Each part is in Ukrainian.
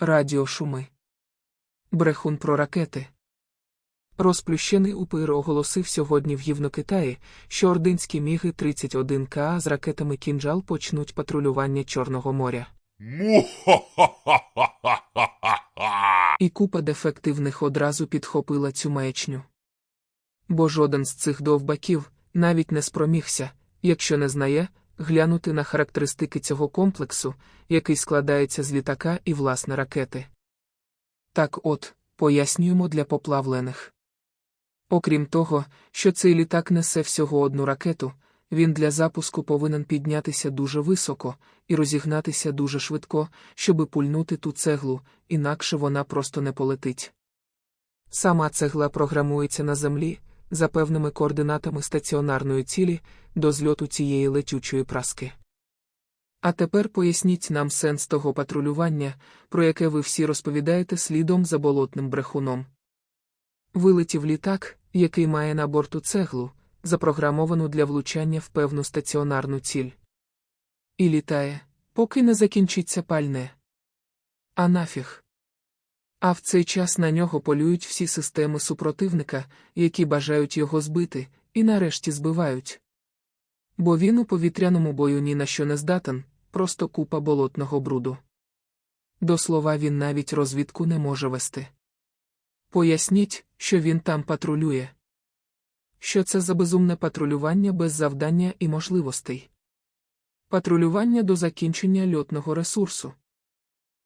Радіошуми. Брехун про ракети. Розплющений УПР оголосив сьогодні в Євнокитаї, що ординські міги 31 ка з ракетами кінжал почнуть патрулювання Чорного моря. І купа дефективних одразу підхопила цю маячню. Бо жоден з цих довбаків навіть не спромігся, якщо не знає, глянути на характеристики цього комплексу, який складається з літака і власне ракети. Так от, пояснюємо для поплавлених. Окрім того, що цей літак несе всього одну ракету, він для запуску повинен піднятися дуже високо і розігнатися дуже швидко, щоби пульнути ту цеглу, інакше вона просто не полетить. Сама цегла програмується на землі, за певними координатами стаціонарної цілі, до зльоту цієї летючої праски. А тепер поясніть нам сенс того патрулювання, про яке ви всі розповідаєте слідом за болотним брехуном. Вилетів літак, який має на борту цеглу, запрограмовану для влучання в певну стаціонарну ціль. І літає, поки не закінчиться пальне. А нафіг. А в цей час на нього полюють всі системи супротивника, які бажають його збити, і нарешті збивають. Бо він у повітряному бою ні на що не здатен, просто купа болотного бруду. До слова, він навіть розвідку не може вести. Поясніть, що він там патрулює. Що це за безумне патрулювання без завдання і можливостей? Патрулювання до закінчення льотного ресурсу.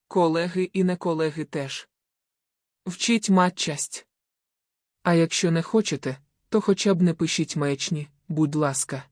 Колеги і не колеги теж. Вчіть матчасть. А якщо не хочете, то хоча б не пишіть маячні, будь ласка.